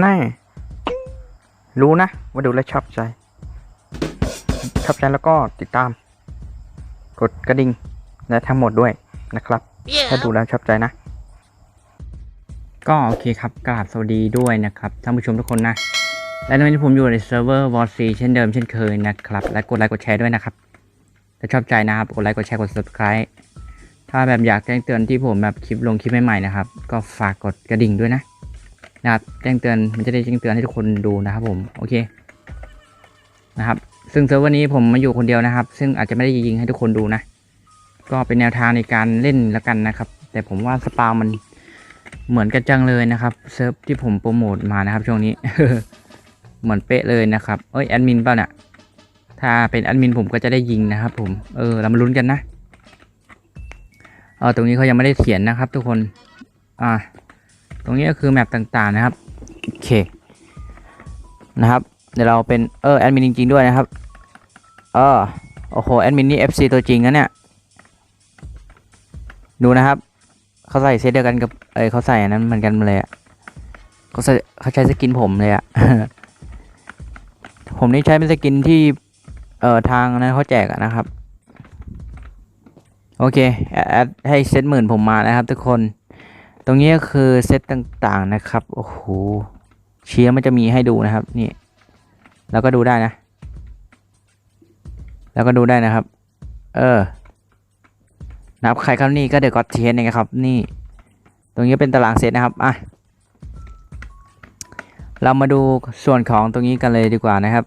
แน่รู้นะ ว่าดูแล้วชอบใจ ชอบใจแล้วก็ติดตาม กดกระดิ่งและทั้งหมดด้วยนะครับ ถ้าดูแล้วชอบใจนะ ก็โอเคครับกราบสวัสดีด้วยนะครับท่านผู้ชมทุกคนนะ และในวันนี้ผมอยู่ในเซิร์ฟเวอร์วอร์ซีเช่นเดิมเช่นเคยนะครับ และกดไลค์กดแชร์ด้วยนะครับ ถ้าชอบใจนะครับ กดไลค์กดแชร์กด subscribe ถ้าแบบอยากแจ้งเตือนที่ผมแบบคลิปลงคลิปใหม่ๆนะครับ ก็ฝากกดกระดิ่งด้วยนะ นะครับแจ้งเตือนมันจะได้แจ้งเตือนให้ทุกคนดูนะครับผมโอเคนะครับซึ่งเซิร์ฟเวอร์นี้ผมมาอยู่คนเดียวนะครับ ซึ่งอาจจะไม่ได้ยิงให้ทุกคนดูนะ ก็เป็นแนวทางในการเล่นแล้วกันนะครับ แต่ผมว่าสปาวมันเหมือนกันจังเลยนะครับเซิร์ฟที่ผมโปรโมทมานะครับ ช่วงนี้ เหมือนเป๊ะเลยนะครับเอ้ยแอดมินเปล่าเนี่ยถ้าเป็นแอดมินผมก็จะได้ยิงนะครับ ผมเออเรามาลุ้นกันนะเออตรงนี้เขายังไม่ได้เขียนนะครับ ทุกคน อ่า ตรงนี้ก็คือแมปต่างๆนะครับโอเคนะครับเดี๋ยวเราเป็นเออแอดมินจริงๆด้วยนะครับเออโอ้โหแอดมินนี่ FC ตัวจริงนะเนี่ยดูนะครับเขาใส่เซตเดียวกันกับเอ้ยเขาใส่อันนั้นเหมือนกันเลยอะเขาใส่เขาใช้สกินผมเลยอะผมนี่ใช้เป็นสกินที่เอ่อทางนั้นเขาแจกะนะครับ โอเคแอดให้เซตหมื่นผมมานะครับทุกคน ตรงนี้ก็คือเซตต่างๆนะครับ โอ้โห เชียร์มันจะมีให้ดูนะครับ นี่ แล้วก็ดูได้นะ แล้วก็ดูได้นะครับ เออ นับใครครับนี่ก็เดอะก็อตเทนนะครับ นี่ ตรงนี้เป็นตารางเซตนะครับ อะ เรามาดูส่วนของตรงนี้กันเลยดีกว่านะครับ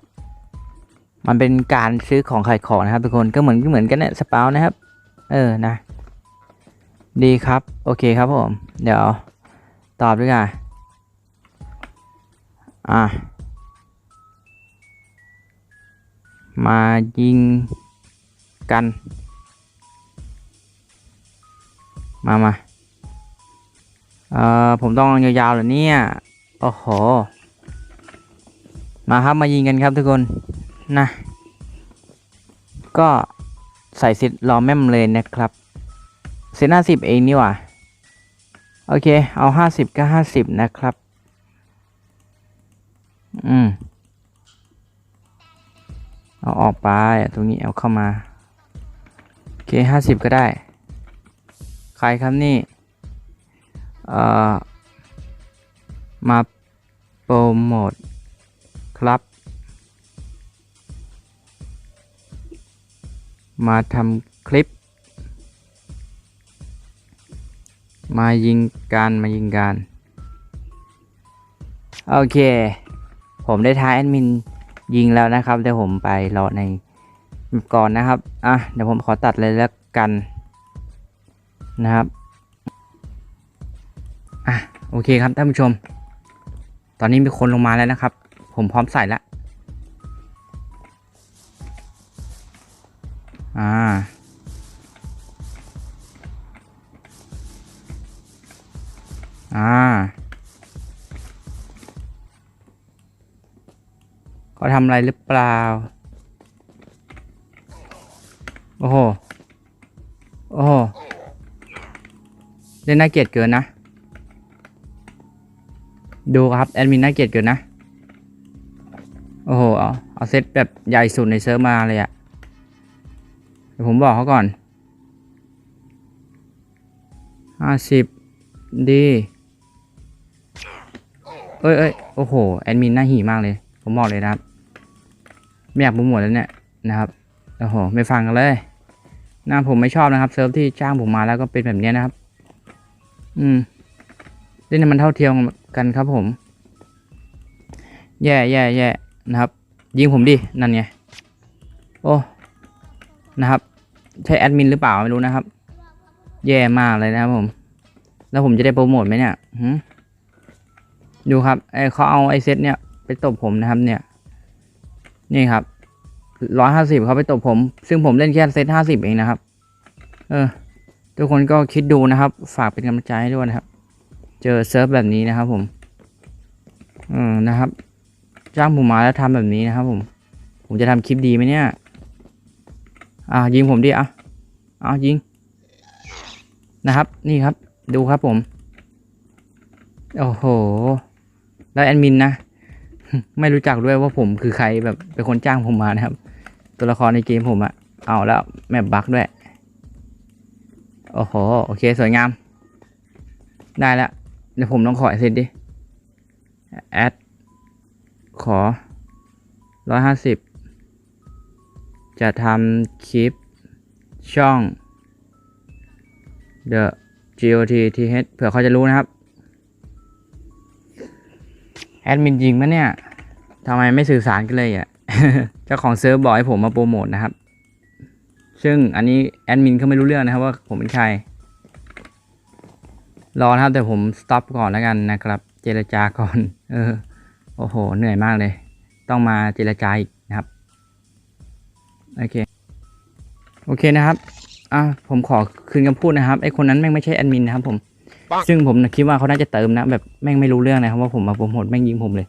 มันเป็นการซื้อของขายของนะครับทุกคน ก็เหมือนเหมือนกันเนี่ยสปาวนะครับ เออ นะ ดีครับ โอเคครับผม เดี๋ยว ตอบด้วยกันอะ มายิงกัน มามาเอ่อ ผมต้องยาวๆเหรอเนี่ย โอ้โห มาครับมายิงกันครับทุกคน นะ ก็ใส่สิทธิ์รอแม่มเลยนะครับ เซนห้าสิบเองนี่หว่า โอเค เอาห้าสิบก็ห้าสิบนะครับ อืม เอาออกไป ตรงนี้เอาเข้ามา โอเคห้าสิบก็ได้ ใครครับนี่ เอ่อ มาโปรโมทครับมาทำคลิป มายิงการมายิงการโอเค ผมได้ท้ายแอดมินยิงแล้วนะครับเดี๋ยวผมไปรอในก่อนนะครับอะเดี๋ยวผมขอตัดเลยแล้วกันนะครับอะโอเคครับท่านผู้ชม ตอนนี้มีคนลงมาแล้วนะครับ ผมพร้อมใส่แล้วอ่า เขาทำอะไรหรือเปล่า โอ้โห โอ้โห เล่นน่าเกลียดเกินนะ ดูครับ แอดมินน่าเกลียดเกินนะ โอ้โห เอาเอาเซตแบบใหญ่สุดในเซิร์ฟมาเลยอะเดี๋ยวผมบอกเขาก่อนห้าสิบดีเอ้ยเอ้ยโอ้โห แอดมินน่าหี่มากเลย ผมบอกเลยนะครับ ไม่อยากโปรโมทแล้วเนี่ยนะครับโอ้โหไม่ฟังกันเลยนะผมไม่ชอบนะครับเซิร์ฟที่จ้างผมมาแล้วก็เป็นแบบนี้นะครับ อืมเล่นมันเท่าเทียมกันครับผม แย่แย่แย่นะครับ ยิงผมดิ นั่นไง โอ้ นะครับ ใช่แอดมินหรือเปล่าไม่รู้นะครับ แย่มากเลยนะครับผม แล้วผมจะได้โปรโมทไหมเนี่ยดูครับไอเขาเอาไอเซตเนี่ย ไปตบผมนะครับเนี่ย นี่ครับ ร้อยห้าสิบเขาไปตบผม ซึ่งผมเล่นแค่เซตห้าสิบเองนะครับ เออ ทุกคนก็คิดดูนะครับ ฝากเป็นกำลังใจให้ด้วยนะครับ เจอเซิร์ฟแบบนี้นะครับ ผมเออนะครับ จ้างผมมาแล้วทำแบบนี้นะครับ ผม ผมจะทำคลิปดีไหมเนี่ย อ่ายิงผมดิอะอะยิง นะครับ นี่ครับ ดูครับผม โอ้โห แล้วแอดมินนะไม่รู้จักด้วยว่าผมคือใครแบบเป็นคนจ้างผมมานะครับ ตัวละครในเกมผมอะเอาแล้วแมปบั๊กด้วย โอ้โห โอเค สวยงาม ได้แล้ว เดี๋ยวผมต้องขอเสร็จดิ แอด ขอร้อยห้าสิบจะทำคลิปช่อง The GOT TH เผื่อเขาจะรู้นะครับ แอดมินจริงปะเนี่ยทำไมไม่สื่อสารกันเลยอะ เจ้าของเซิร์ฟบอกให้ผมมาโปรโมทนะครับ ซึ่งอันนี้แอดมินเขาไม่รู้เรื่องนะครับว่าผมเป็นใคร รอนะครับแต่ผมสต็อปก่อนแล้วกันนะครับ เจรจาก่อน เออ โอ้โห เหนื่อยมากเลย ต้องมาเจรจาอีกนะครับ โอเค โอเคนะครับ อะ ผมขอคืนคำพูดนะครับ ไอคนนั้นแม่งไม่ใช่แอดมินนะครับผม ซึ่งผมคิดว่าเขาน่าจะเติมนะ แบบแม่งไม่รู้เรื่องนะครับว่าผมมาโปรโมทแม่งยิงผมเลย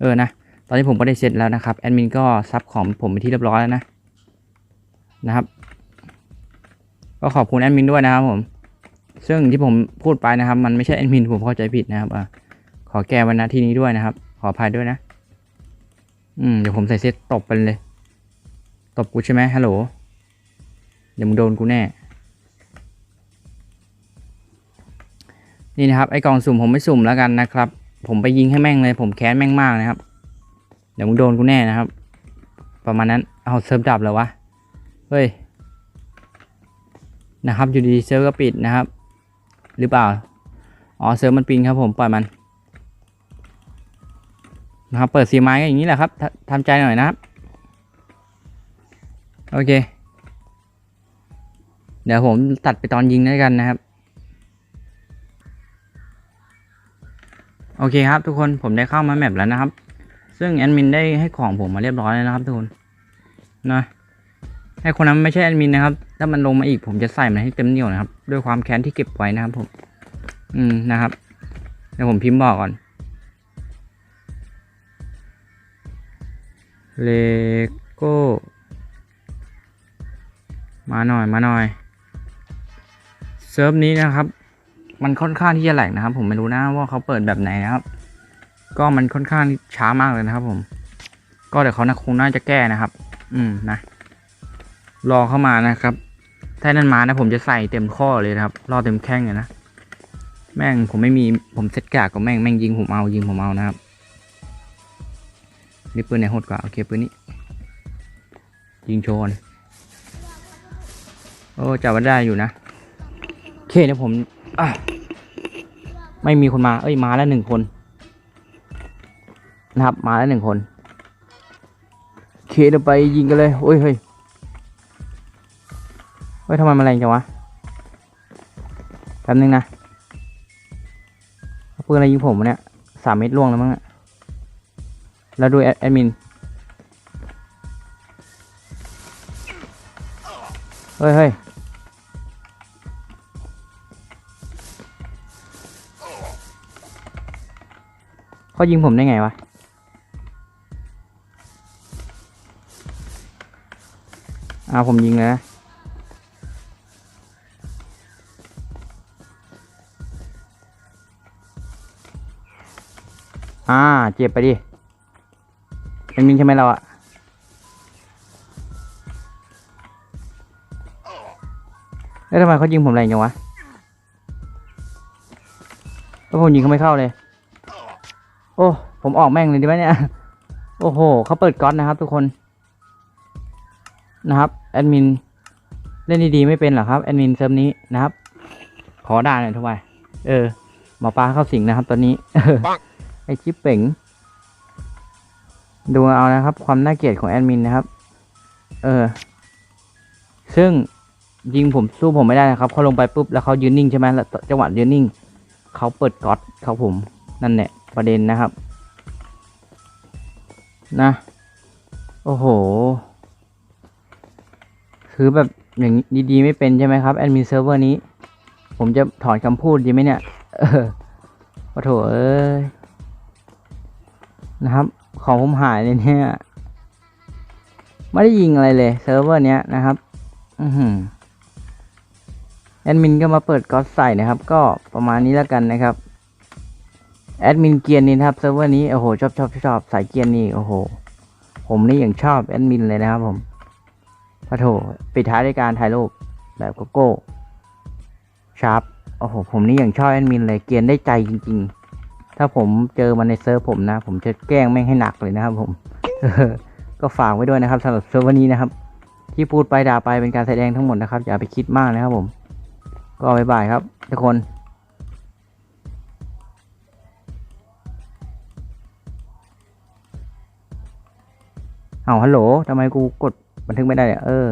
เออนะ ตอนนี้ผมก็ได้เสร็จแล้วนะครับแอดมินก็ซับของผมไปที่เรียบร้อยแล้วนะนะครับก็ขอบคุณแอดมินด้วยนะครับผมซึ่งที่ผมพูดไปนะครับ มันไม่ใช่แอดมินผมเข้าใจผิดนะครับอะขอแก้วันนาที่นี้ด้วยนะครับ ขออภัยด้วยนะ อืมเดี๋ยวผมใส่เซตตบไปเลย ตบกูใช่ไหมฮัลโหลเดี๋ยวมึงโดนกูแน่ นี่นะครับไอกล่องสุ่มผมไม่สุ่มแล้วกันนะครับ ผมไปยิงให้แม่งเลย ผมแค้นแม่งมากนะครับ เดี๋ยวมึงโดนกูแน่นะครับ ประมาณนั้นเอาเซิร์ฟดับแล้ววะเฮ้ยนะครับอยู่ดีเซิร์ฟก็ปิดนะครับ หรือเปล่าอ๋อเซิร์ฟมันปิงครับผมปล่อยมันนะครับเปิดสีไม้ก็อย่างนี้แหละครับทำใจหน่อยนะครับโอเค เดี๋ยวผมตัดไปตอนยิงแล้วกันนะครับ โอเคครับทุกคนผมได้เข้ามาแมปแล้วนะครับ ซึ่งแอดมินได้ให้ของผมมาเรียบร้อยแล้วนะครับทุกคนนะให้คนนั้นไม่ใช่แอดมินนะครับ ถ้ามันลงมาอีกผมจะใส่มันให้เต็มเหนียวนะครับ ด้วยความแค้นที่เก็บไว้นะครับผม อืมนะครับ เดี๋ยวผมพิมพ์บอกก่อน เลโก้ มาหน่อยมาหน่อยเซิร์ฟนี้นะครับ มันค่อนข้างที่จะแหลกนะครับ ผมไม่รู้นะว่าเขาเปิดแบบไหนนะครับ ก็มันค่อนข้างช้ามากเลยนะครับ ผม ก็เดี๋ยวเขานะคงน่าจะแก้นะครับ อืมนะ รอเข้ามานะครับ ถ้านั่นมานะผมจะใส่เต็มข้อเลยนะครับ รอเต็มแข้งเลยนะ แม่งผมไม่มีผมเซ็ตกากกับแม่งแม่งยิงผมเอายิงผมเอานะครับนี่ปืนไหนโหดกว่าโอเคปืนนี้ ยิงโชนโอ้จับมันได้อยู่นะโอเคเดี๋ยวผมไม่มีคนมา เอ้ยมาแล้วหนึ่งคน นะครับ มาแล้วหนึ่งคนเคเดี๋ยวไปยิงกันเลยโอ้ยเฮ้ยเฮ้ยทำไมมันแรงจังวะแป๊บนึงนะเอาปืนอะไรยิงผมเนี่ยสามเมตรล่วงแล้วมั้งอะแล้วดูแอดแอดมิน เฮ้ยเฮ้ยเขายิงผมได้ไงวะ อาผมยิงเลยนะอ่า เจ็บไปดิเป็นมินใช่ไหมเราอะเอ้ยทำไมเขายิงผมแรงจังวะแล้วผมยิงเขาไม่เข้าเลย โอ้ ผมออกแม่งเลยดีไหมเนี่ย โอ้โห เขาเปิดก๊อตนะครับทุกคน นะครับแอดมินเล่นดีๆไม่เป็นเหรอครับแอดมินเซิร์ฟนี้นะครับ ขอด่าหน่อยทุกวันเออหมอปลาเข้าสิงนะครับตอนนี้ไอชิปเป๋งดูเอานะครับ ความน่าเกลียดของแอดมินนะครับ เออ ซึ่งยิงผมสู้ผมไม่ได้นะครับเขาลงไปปุ๊บแล้วเขายืนนิ่งใช่ไหมแล้วจังหวะยืนนิ่งเขาเปิดก๊อตเขาผมนั่นแหละประเด็นนะครับ นะ โอ้โห คือแบบอย่างดีๆไม่เป็นใช่ไหมครับแอดมินเซิร์ฟเวอร์นี้ ผมจะถอนคำพูดดีไหมเนี่ยเออโอ้โถเอ้ยนะครับของผมหายเลยเนี่ยไม่ได้ยิงอะไรเลยเซิร์ฟเวอร์เนี้ยนะครับอือหือแอดมินก็มาเปิดก๊อตใส่นะครับ ก็ประมาณนี้แล้วกันนะครับแอดมินเกียร์นี่ครับเซิร์ฟเวอร์นี้โอ้โหชอบชอบชอบสายเกียร์นี่โอ้โหผมนี่อย่างชอบแอดมินเลยนะครับผม พระโถปิดท้ายด้วยการถ่ายรูปแบบโกโก้ชาร์ปโอ้โห ผมนี่อย่างชอบแอดมินเลยเกียร์ได้ใจจริง ๆ ถ้าผมเจอมันในเซิร์ฟผมนะ ผมจะแกล้งแม่งให้หนักเลยนะครับผมก็ฝากไว้ด้วยนะครับสำหรับเซิร์ฟวอร์นี้นะครับ ที่พูดไปด่าไปเป็นการแสดงทั้งหมดนะครับ อย่าไปคิดมากนะครับผม ก็บ๊ายบายครับ ทุกคนเอาฮัลโหลทำไมกูกด บันทึกไม่ได้เนี่ยเออ